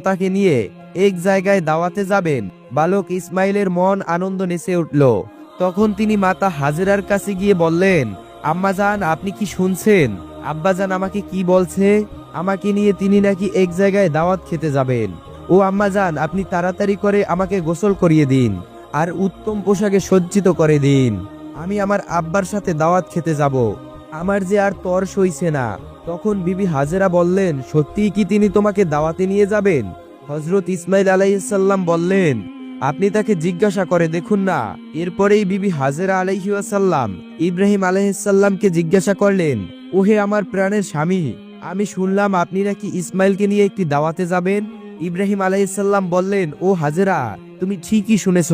তাকে নিয়ে এক জায়গায় দাওয়াতে যাবেন। বালক ইসমাইলের মন আনন্দ নেচে উঠল। তখন তিনি মাতা হাজেরার কাছে গিয়ে বললেন, আম্মাজান, আপনি কি শুনছেন? আব্বাজান আমাকে কি বলছে? আমাকে নিয়ে তিনি নাকি এক জায়গায় দাওয়াত খেতে যাবেন। ও আম্মাজান, আপনি তাড়াতাড়ি করে আমাকে গোসল করিয়ে দিন আর উত্তম পোশাকে সজ্জিত করে দিন। আমি আমার আব্বার সাথে দাওয়াত খেতে যাব। আমার যে আর তর সইছে না। তখন বিবি হাজেরা বললেন, সত্যিই কি তিনি তোমাকে দাওয়াতে নিয়ে যাবেন? হজরত ইসমাইল আলাইসাল্লাম বললেন, আপনি তাকে জিজ্ঞাসা করে দেখুন না। এরপরেই বিবি হাজেরা আলাইসাল্লাম ইব্রাহিম আলাইসাল্লামকে জিজ্ঞাসা করলেন, ওহে আমার প্রাণের স্বামী, আমি শুনলাম আপনি নাকি ইসমাইলকে নিয়ে একটি দাওয়াতে যাবেন? ইব্রাহিম আলাইসাল্লাম বললেন, ও হাজেরা, তুমি ঠিকই শুনেছ।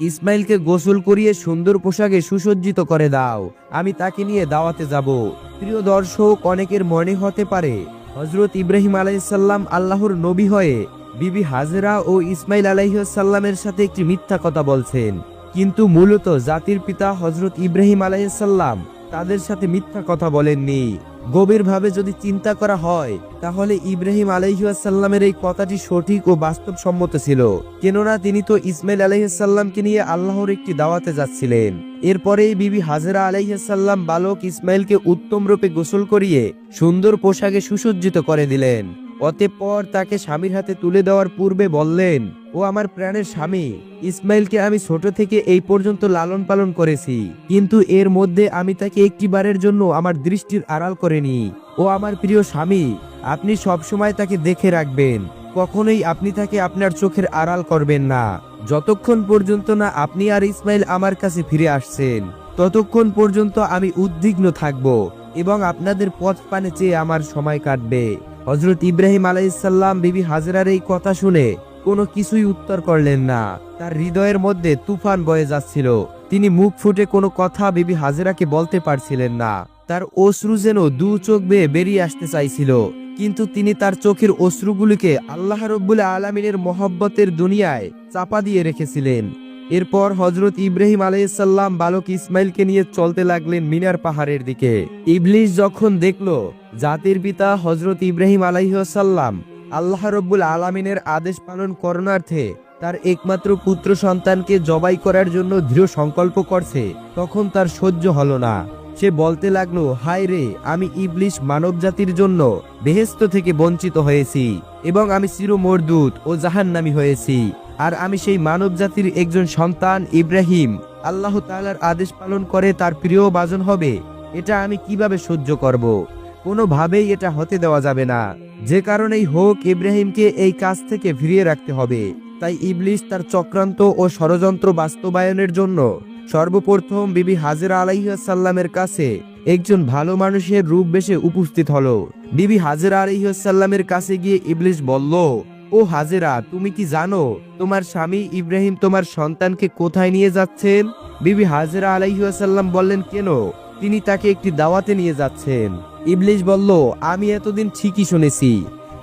ইসমাইলকে গোসল করিয়ে সুন্দর পোশাকে সুসজ্জিত করে দাও। আমি তাকে নিয়ে দাওয়াতে যাব। প্রিয় দর্শক, অনেকের মনে হতে পারে হজরত ইব্রাহিম আলাইসাল্লাম আল্লাহর নবী হয়ে বিবি হাজেরা ও ইসমাইল আলাইসাল্লামের সাথে একটি মিথ্যা কথা বলছেন। কিন্তু মূলত জাতির পিতা হজরত ইব্রাহিম আলাইসাল্লাম তাদের সাথে মিথ্যা কথা বলেননি। গভীরভাবে যদি চিন্তা করা হয়, তাহলে ইব্রাহিম আলহিউসাল্লামের এই কথাটি সঠিক ও বাস্তবসম্মত ছিল। কেননা তিনি তো ইসমাইল আলহিসাল্লামকে নিয়ে আল্লাহর একটি দাওয়াতে যাচ্ছিলেন। এরপরেই বিবি হাজরা আলাইহাল্লাম বালক ইসমাইলকে উত্তম রূপে গোসল করিয়ে সুন্দর পোশাকে সুসজ্জিত করে দিলেন। অতঃপর তাকে স্বামীর হাতে তুলে দেওয়ার পূর্বে বললেন, ও আমার প্রাণের স্বামী, ইসমাইলকে আমি ছোট থেকে এই পর্যন্ত লালন পালন করেছি, কিন্তু এর মধ্যে আমি তাকে একটিবারের জন্য আমার দৃষ্টির আড়াল করিনি। ও আমার প্রিয় স্বামী, আপনি সবসময় তাকে দেখে রাখবেন, কখনোই আপনি তাকে আপনার চোখের আড়াল করবেন না। যতক্ষণ পর্যন্ত না আপনি আর ইসমাইল আমার কাছে ফিরে আসছেন, ততক্ষণ পর্যন্ত আমি উদ্বিগ্ন থাকব এবং আপনাদের পথ পানে চেয়ে আমার সময় কাটবে। হজরত ইব্রাহিম আলাইসাল্লাম বিবি হাজরার এই কথা শুনে কোনো কিছুই উত্তর করলেন না। তার হৃদয়ের মধ্যে তুফান বয়ে যাচ্ছিল। তিনি মুখ ফুটে কোনো কথা বিবি হাজেরাকে বলতে পারছিলেন না। তার অশ্রু যেন দু চোখ বেয়ে বেরিয়ে আসতে চাইছিল। কিন্তু তিনি তার চোখের অশ্রুগুলিকে আল্লাহ রব্বুল আলমিনের মহব্বতের দুনিয়ায় চাপা দিয়ে রেখেছিলেন। এরপর হজরত ইব্রাহিম আলাইসাল্লাম বালক ইসমাইলকে নিয়ে চলতে লাগলেন মিনার পাহাড়ের দিকে। ইবলিশ যখন দেখল জাতির পিতা হজরত ইব্রাহিম আলাইসাল্লাম আল্লাহ রব্বুল আলমিনের আদেশ পালন করণার্থে তার একমাত্র পুত্র সন্তানকে জবাই করার জন্য দৃঢ় সংকল্প করছে, তখন তার সহ্য হলো না। সে বলতে লাগল, হায় রে, আমি ইবলিশ মানব জাতির জন্য বেহেস্ত থেকে বঞ্চিত হয়েছি এবং আমি চির মরদুত ও জাহান্নামি হয়েছি। আর আমি সেই মানব জাতির একজন সন্তান ইব্রাহিম। আল্লাহ তাআলার আদেশ পালন করে তার প্রিয় বাজন হবে। এটা আমি কীভাবে সহ্য করব? কোনোভাবেই এটা হতে দেওয়া যাবে না। যে কারণেই হোক ইব্রাহিমকে এই কাজ থেকে ফিরিয়ে রাখতে হবে। তাই ইবলিশ তার চক্রান্ত ও ষড়যন্ত্র বাস্তবায়নের জন্য সর্বপ্রথম বিবি হাজেরা আলাইসাল্লামের কাছে একজন ভালো মানুষের রূপ বেশে উপস্থিত হলো। বিবি হাজেরা আলাইসাল্লামের কাছে গিয়ে ইবলিশ বলল ও হাজেরা, তুমি কি জানো তোমার স্বামী ইব্রাহিম তোমার সন্তানকে কোথায় নিয়ে যাচ্ছেন? বিবি হাজেরা আলাইসাল্লাম বললেন, কেন? তিনি তাকে একটি দাওয়াতে নিয়ে যাচ্ছেন। ইবলিশ বলল, আমি এতদিন ঠিকই শুনেছি,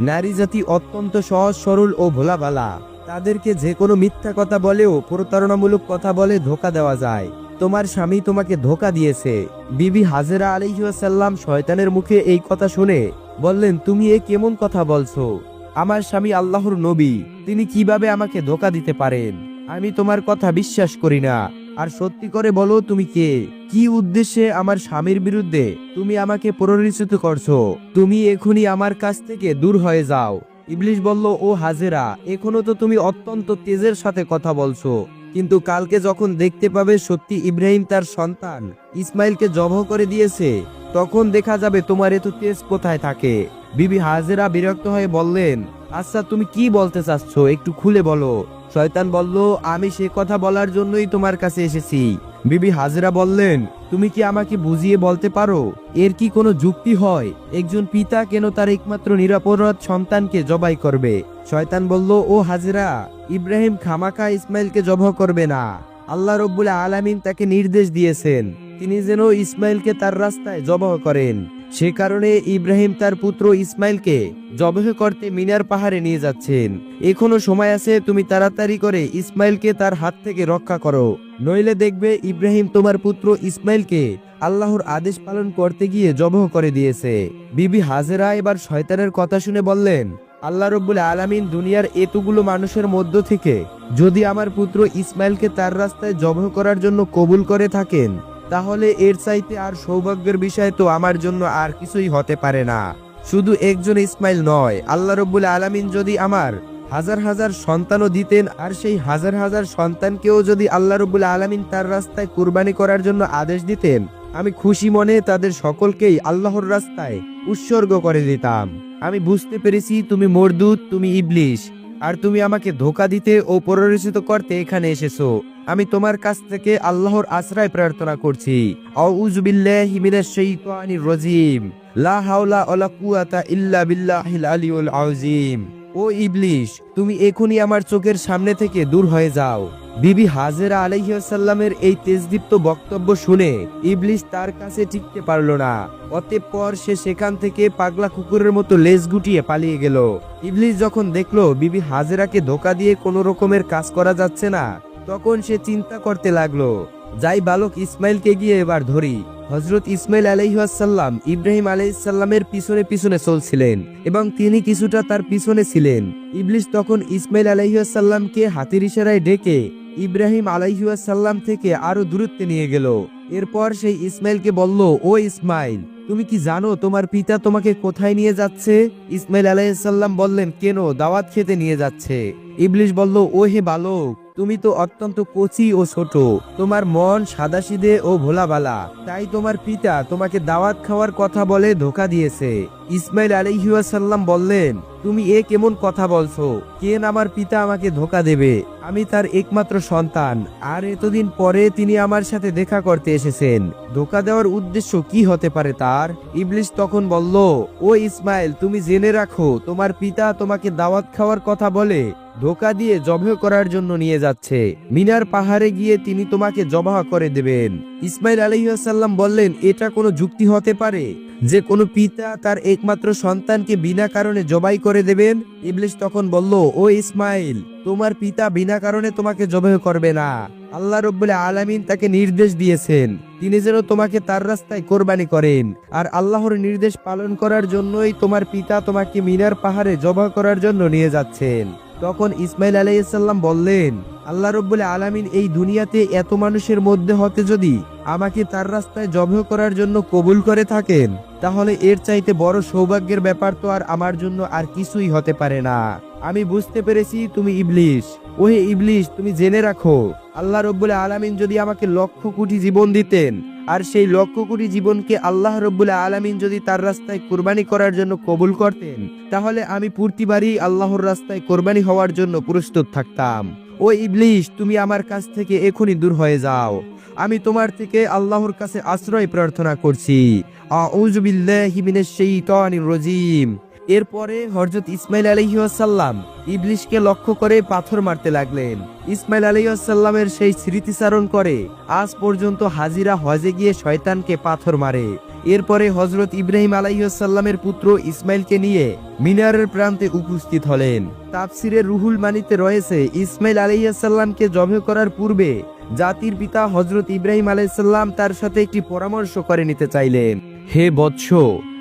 নারী জাতি অত্যন্ত সহজ, সরল ও ভোলাভালা। তাদেরকে যে কোনো মিথ্যা কথা বলেও প্রতারণামূলক কথা বলে ধোকা দেওয়া যায়। তোমার স্বামী তোমাকে ধোকা দিয়েছে। বিবি হাজেরা আলিহাসাল্লাম শয়তানের মুখে এই কথা শুনে বললেন, তুমি এ কেমন কথা বলছো? আমার স্বামী আল্লাহর নবী, তিনি কীভাবে আমাকে ধোকা দিতে পারেন? আমি তোমার কথা বিশ্বাস করি না। আর সত্যি করে বলো, তুমি কে? কি উদ্দেশ্যে আমার স্বামীর বিরুদ্ধে তুমি আমাকে প্ররোচিত করছ? তুমি এখনই আমার কাছ থেকে দূর হয়ে যাও। ইবলিশ বলল, ও হাজেরা, এখনও তো তুমি অত্যন্ত তেজের সাথে কথা বলছো। কিন্তু কালকে যখন দেখতে পাবে সত্যি ইব্রাহিম তার সন্তান ইসমাইলকে জবহ করে দিয়েছে, তখন দেখা যাবে তোমার এত তেজ কোথায় থাকে। বিবি হাজেরা বিরক্ত হয়ে বললেন আচ্ছা তুমি কি বলতে চাচ্ছ? একটু খুলে বলো। শয়তান বলল, আমি সে কথা বলার জন্যই তোমার কাছে এসেছি। বিবি হাজরা বললেন, তুমি কি আমাকে বুঝিয়ে বলতে পারো? এর কি কোনো যুক্তি হয়? একজন পিতা কেন তার একমাত্র নিরাপরাধ সন্তানকে জবাই করবে? শয়তান বলল, ও হাজরা, ইব্রাহিম খামাকা ইসমাইলকে জবাই করবে না। আল্লাহ রব্বুল আলামিন তাকে নির্দেশ দিয়েছেন, তিনি যেন ইসমাইলকে তার রাস্তায় জবহ করেন। সে কারণে ইব্রাহিম তার পুত্র ইসমাইলকে জবহ করতে মিনার পাহাড়ে নিয়ে যাচ্ছেন। এখনও সময় আছে, তুমি তাড়াতাড়ি করে ইসমাইলকে তার হাত থেকে রক্ষা করো। নইলে দেখবে ইব্রাহিম তোমার পুত্র ইসমাইলকে আল্লাহর আদেশ পালন করতে গিয়ে জবহ করে দিয়েছে। বিবি হাজেরা এবার শয়তানের কথা শুনে বললেন আল্লাহ রব্বুল আলামিন দুনিয়ার এতগুলো মানুষের মধ্য থেকে যদি আমার পুত্র ইসমাইলকে তার রাস্তায় জবহ করার জন্য কবুল করে থাকেন, তাহলে এর চাইতে আর সৌভাগ্যের বিষয় তো আমার জন্য আর কিছুই হতে পারে না। শুধু একজন ইসমাইল নয়, আল্লাহ রব্বুল আলামিন যদি আমার হাজার হাজার সন্তানও দিতেন, আর সেই হাজার হাজার সন্তানকেও যদি আল্লাহ রব্বুল আলামিন তার রাস্তায় কুরবানি করার জন্য আদেশ দিতেন, আমি খুশি মনে তাদের সকলকেই আল্লাহর রাস্তায় উৎসর্গ করে দিতাম। আমি বুঝতে পেরেছি তুমি মরদুত, তুমি ইবলিশ। আর তুমি আমাকে ধোকা দিতে ও পরিচিত করতে এখানে এসেছ। আমি তোমার কাছ থেকে আল্লাহর আশ্রয় প্রার্থনা করছি। রাজিম। লা হাওলা কুয়াতা ইল্লা বিল্লাহিল আযীম। ও ইবলিশ, তুমি এখনই আমার চোখের সামনে থেকে দূর হয়ে যাও। বিবি হাজেরা আলাইসাল্লামের এই তেজদীপ্ত বক্তব্য শুনে ইবলিশ তার কাছে টিকতে পারল না। অতঃপর সে সেখান থেকে পাগলা কুকুরের মতো লেজ গুটিয়ে পালিয়ে গেল। ইবলিশ যখন দেখল বিবি হাজেরাকে ধোকা দিয়ে কোনো রকমের কাজ করা যাচ্ছে না, তখন সে চিন্তা করতে লাগল যাই বালক ইসমাইলকে গিয়ে এবার ধরি। হজরত ইসমাইল আলাইহাসাল্লাম ইব্রাহিম আলাইসাল্লামের পিছনে পিছনে চলছিলেন এবং তিনি কিছুটা তার পিছনে ছিলেন। ইবলিশ তখন ইসমাইল আলাইহাসাল্লামকে হাতির ইশারায় ডেকে ইব্রাহিম আলাইহাসাল্লাম থেকে আরও দূরত্বে নিয়ে গেল। এরপর সেই ইসমাইলকে বলল, ও ইসমাইল, তুমি কি জানো তোমার পিতা তোমাকে কোথায় নিয়ে যাচ্ছে? ইসমাইল আলাইসাল্লাম বললেন, কেন? দাওয়াত খেতে নিয়ে যাচ্ছে। ইবলিশ বলল ও হে বালক তুমি তো অত্যন্ত কচি ও ছোট। তোমার মন সাদাসিদে ও ভোলাবালা তাই তোমার পিতা তোমাকে দাওয়াত খাওয়ার কথা বলে ধোকা দিয়েছে। ইসমাইল আলিহাসাল্লাম বললেন, তুমি এ কেমন কথা বলছো? কেন আমার পিতা আমাকে ধোকা দেবে? আমি তার একমাত্র সন্তান, আর এতদিন পরে তিনি আমার সাথে দেখা করতে এসেছেন। ধোকা দেওয়ার উদ্দেশ্য কি হতে পারে তার? ইবলিশ তখন বলল, ও ইসমাইল, তুমি জেনে রাখো, তোমার পিতা তোমাকে দাওয়াত খাওয়ার কথা বলে ধোকা দিয়ে জবাহ করার জন্য নিয়ে যাচ্ছে। মিনার পাহাড়ে গিয়ে তিনি তোমাকে জবাহ করে দেবেন। ইসমাইল আলহিহাসাল্লাম বললেন, এটা কোনো যুক্তি হতে পারে যে কোনো পিতা তার একমাত্র সন্তানকে বিনা কারণে জবাই করে দেবেন? ইবলিশ তখন বলল, ও ইসমাইল তোমার পিতা বিনা কারণে তোমাকে জবাহ করবে না। আল্লাহ রব্বুল আলামিন তাকে নির্দেশ দিয়েছেন। তিনি যেন তোমাকে তার রাস্তায় কোরবানি করেন। আর আল্লাহর নির্দেশ পালন করার জন্যই তোমার পিতা তোমাকে মিনার পাহাড়ে জবাহ করার জন্য নিয়ে যাচ্ছেন। তখন ইসমাইল আলাইসাল্লাম বললেন, আল্লাহ রব্বুল আলামিন এই দুনিয়াতে এত মানুষের মধ্যে হতে যদি আমাকে তার রাস্তায় জবাহ করার জন্য কবুল করে থাকেন, তাহলে এর চাইতে বড় সৌভাগ্যের ব্যাপার তো আর আমার জন্য আর কিছুই হতে পারে না। আমি বুঝতে পেরেছি তুমি ইবলিশ। ওহে ইবলিশ, তুমি জেনে রাখো, আল্লাহ রব্বুল আলামিন যদি আমাকে লক্ষ কোটি জীবন দিতেন, আর সেই লক্ষ কোটি জীবনকে আল্লাহ রব্বুল আলামিন যদি তার রাস্তায় কোরবানি করার জন্য কবুল করতেন, তাহলে আমি প্রতিবারই আল্লাহর রাস্তায় কোরবানি হওয়ার জন্য প্রস্তুত থাকতাম। ও ইবলিশ, তুমি আমার কাছ থেকে এখনই দূর হয়ে যাও। আমি তোমার থেকে আল্লাহর কাছে আশ্রয় প্রার্থনা করছি। আউযু বিল্লাহি মিনাশ শাইতানির রাজিম। এরপরে হযরত ইসমাইল আলাইহিসসালাম ইবলিশকে লক্ষ্য করে পাথর মারতে লাগলেন। ইসমাইল আলাইহিসসালামের সেই স্মৃতিচারণ করে আজ পর্যন্ত হাজিরা হজে গিয়ে শয়তানকে পাথর মারে। এরপরে হজরত ইব্রাহিম আলাইসাল্লামের পুত্র ইসমাইলকে নিয়ে মিনারের প্রান্তে উপস্থিত হলেন। তাফসিরের রুহুল মানিতে রয়েছে, ইসমাইল আলাইসাল্লামকে জবে করার পূর্বে জাতির পিতা হজরত ইব্রাহিম আলাইসাল্লাম তার সাথে একটি পরামর্শ করে নিতে চাইলেন। হে বৎস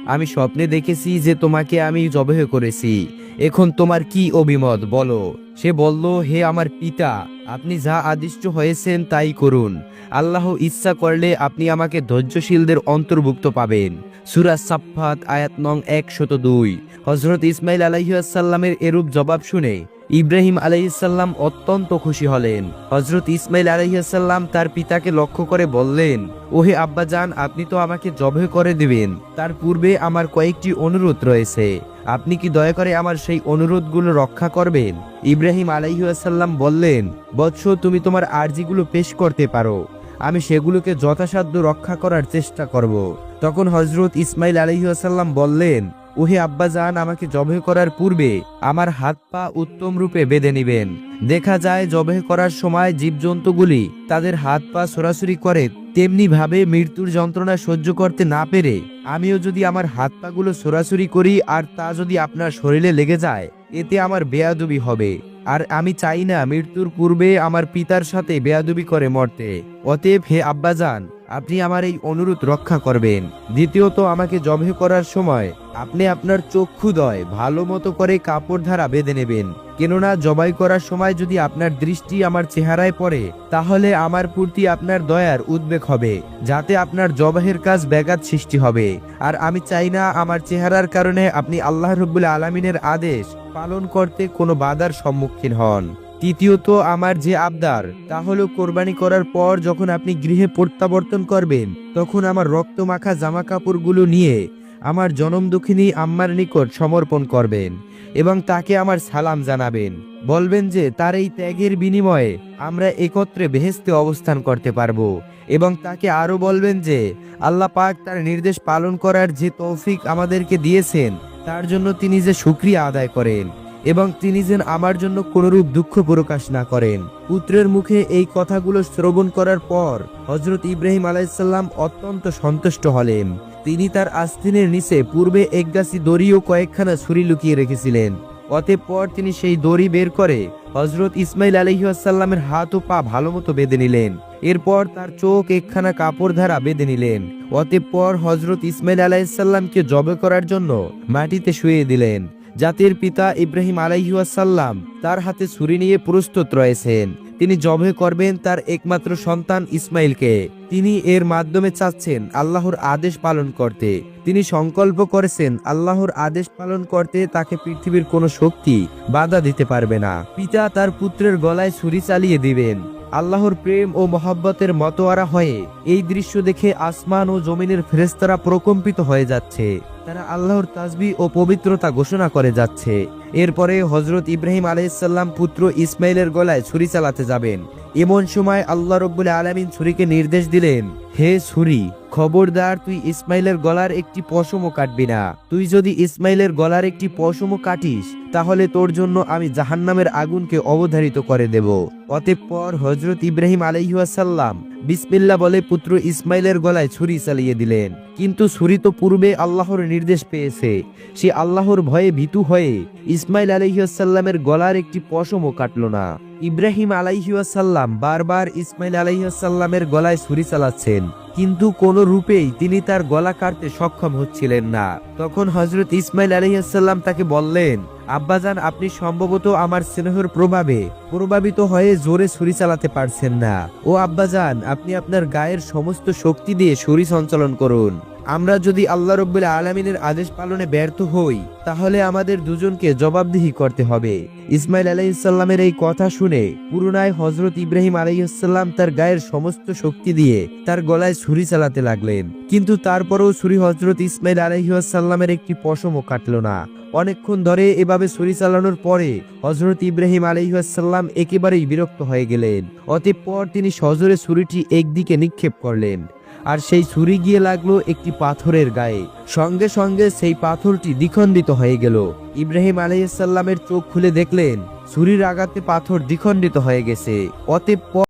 আমি স্বপ্নে দেখেছি যে তোমাকে আমি জবেহ করেছি। এখন তোমার কি অভিমত? বলো। সে বলল, হে আমার পিতা, আপনি যা আদিষ্ট হয়েছেন তাই করুন। আল্লাহ ইচ্ছা করলে আপনি আমাকে ধৈর্যশীলদের অন্তর্ভুক্ত পাবেন। সুরা সাফাত আয়াত নং একশত দুই। হজরত ইসমাইল আলাইসাল্লামের এরূপ জবাব শুনে ইব্রাহিম আলাইসাল্লাম অত্যন্ত খুশি হলেন। হজরত ইসমাইল আলাইসাল্লাম তার পিতাকে লক্ষ্য করে বললেন, ওহে আব্বাজান, আপনি তো আমাকে জবে করে দিবেন। তার পূর্বে আমার কয়েকটি অনুরোধ রয়েছে। আপনি কি দয়া করে আমার সেই অনুরোধগুলো রক্ষা করবেন? ইব্রাহিম আলাইসাল্লাম বললেন, বৎস, তুমি তোমার আর্জিগুলো পেশ করতে পারো। আমি সেগুলোকে যথাসাধ্য রক্ষা করার চেষ্টা করব। তখন হজরত ইসমাইল আলহিহাসাল্লাম বললেন ওহে আব্বাজান, আমাকে জবে করার পূর্বে আমার হাত পা উত্তম রূপে বেঁধে নিবেন। দেখা যায় জবে করার সময় জীবজন্তুগুলি তাদের হাত পা সরাসরি করে তেমনি ভাবে মৃত্যুর যন্ত্রণা সহ্য করতে না পেরে। আমিও যদি আমার হাত পাগুলো সরাসরি করি, আর তা যদি আপনার শরীরে লেগে যায়, এতে আমার বেয়াদুবি হবে। আর আমি চাই না মৃত্যুর পূর্বে আমার পিতার সাথে বেয়াদুবি করে মরতে। অতএব হে আব্বাজান আপনি আমার এই অনুরোধ রক্ষা করবেন। দ্বিতীয়ত, আমাকে জবে করার সময় আপনি আপনার চক্ষুদয় ভালো মতো করে কাপড় ধারা বেঁধে নেবেন। কেননা, জবাই করার সময় যদি আপনার দৃষ্টি আমার চেহারায় পড়ে, তাহলে আমার প্রতি আপনার দয়ার উদ্বেগ হবে, যাতে আপনার জবাহের কাজ ব্যাঘাত সৃষ্টি হবে। আর আমি চাই না আমার চেহারার কারণে আপনি আল্লাহ রব্বুল আলমিনের আদেশ পালন করতে কোনো বাধার সম্মুখীন হন। তৃতীয়ত আমার যে আবদার, তা হলো কোরবানি করার পর যখন আপনি গৃহে প্রত্যাবর্তন করবেন, তখন আমার রক্ত মাখা জামা কাপড়গুলো নিয়ে আমার জনম দুঃখিনী আম্মার নিকট সমর্পণ করবেন এবং তাকে আমার সালাম জানাবেন। বলবেন যে, তার এই ত্যাগের বিনিময়ে আমরা একত্রে বেহেস্তে অবস্থান করতে পারব এবং তাকে আরও বলবেন যে, আল্লাহ পাক তার নির্দেশ পালন করার যে তৌফিক আমাদেরকে দিয়েছেন, তার জন্য তিনি যে সুক্রিয়া আদায় করেন। এবং তিনি যেন আমার জন্য কোনরূপ দুঃখ প্রকাশ না করেন। পুত্রের মুখে এই কথাগুলো শ্রবণ করার পর হজরত ইব্রাহিম আলাইসাল্লাম অত্যন্ত সন্তুষ্ট হলেন। তিনি তার আস্তিনের নিচে পূর্বে এক গাছি দড়ি ও কয়েকখানা ছুরি লুকিয়ে রেখেছিলেন। অতঃপর তিনি সেই দড়ি বের করে হজরত ইসমাইল আলহিহাসাল্লামের হাত ও পা ভালো মতো বেঁধে নিলেন। এরপর তার চোখ একখানা কাপড় ধারা বেঁধে নিলেন। অতঃপর হজরত ইসমাইল আলাইসাল্লামকে জবে করার জন্য মাটিতে শুয়ে দিলেন। জাতির পিতা ইব্রাহিম আলাইহাসাল্লাম তার হাতে ছুরি নিয়ে প্রস্তুত রয়েছেন। তিনি জবে করবেন তার একমাত্র সন্তান ইসমাইলকে। তিনি এর মাধ্যমে চাচ্ছেন আল্লাহর আদেশ পালন করতে। তিনি সংকল্প করেছেন আল্লাহর আদেশ পালন করতে তাকে পৃথিবীর কোনো শক্তি বাধা দিতে পারবে না। পিতা তার পুত্রের গলায় ছুরি চালিয়ে দিবেন। আল্লাহর প্রেম ও মহব্বতের মতোয়ারা হয়ে এই দৃশ্য দেখে আসমান ও জমিনের ফেরেস্তারা প্রকম্পিত হয়ে যাচ্ছে। তারা আল্লাহর তাজবি ও পবিত্রতা ঘোষণা করে যাচ্ছে। এরপরে হজরত ইব্রাহিম আলাইসাল্লাম পুত্র ইসমাইলের গলায় ছুরি চালাতে যাবেন। এমন সময় আল্লাহ রব্বুল আলমিন ছুরিকে নির্দেশ দিলেন, হে ছুরি, খবরদার, তুই ইসমাইলের গলার একটি পশমও কাটবি না। তুই যদি ইসমাইলের গলার একটি পশমও কাটিস, তাহলে তোর জন্য আমি জাহান্নামের আগুনকে অবধারিত করে দেব। অতঃপর হজরত ইব্রাহিম আলাইহাসাল্লাম বিসমিল্লা বলে পুত্র ইসমাইলের গলায় ছুরি চালিয়ে দিলেন। কিন্তু ছুরি তো পূর্বে আল্লাহর নির্দেশ পেয়েছে। সে আল্লাহর ভয়ে ভীতু হয়ে ইসমাইল আলাইহাসাল্লামের গলার একটি পশমও কাটল না। ইব্রাহিম আলাইহাসাল্লাম বারবার ইসমাইল আলাইহাসাল্লামের গলায় ছুরি চালাচ্ছেন। কিন্তু কোন রূপেই তিনি তার গলা কাটতে সক্ষম হচ্ছিলেন না। তখন হজরত ইসমাইল আলহিহাল্লাম তাকে বললেন, আব্বাজান, আপনি সম্ভবত আমার স্নেহের প্রভাবে প্রভাবিত হয়ে জোরে ছুরি চালাতে পারছেন না। ও আব্বাজান, আপনি আপনার গায়ের সমস্ত শক্তি দিয়ে ছুরি সঞ্চালন করুন। আমরা যদি আল্লাহ রব্বুল আলমিনের আদেশ পালনে ব্যর্থ হই, তাহলে আমাদের দুজনকে জবাবদিহি করতে হবে। ইসমাইল আলাইসাল্লামের এই কথা শুনে পুরনায় হজরত ইব্রাহিম আলাইসাল্লাম তার গায়ের সমস্ত শক্তি দিয়ে তার গলায় ছুরি চালাতে লাগলেন। কিন্তু তারপরেও ছুরি হজরত ইসমাইল আলাইসাল্লামের একটি পশমও কাটল না। অনেকক্ষণ ধরে এভাবে ছুরি চালানোর পরে হজরত ইব্রাহিম আলাইসাল্লাম একেবারেই বিরক্ত হয়ে গেলেন। অতঃপর তিনি সজোরে ছুরিটি একদিকে নিক্ষেপ করলেন। আর সেই ছুরি গিয়ে লাগল একটি পাথরের গায়ে। সঙ্গে সঙ্গে সেই পাথরটি দ্বিখণ্ডিত হয়ে গেল। ইব্রাহিম আলাইসাল্লামের চোখ খুলে দেখলেন, ছুরির আঘাতে পাথর দ্বিখণ্ডিত হয়ে গেছে। অতঃপর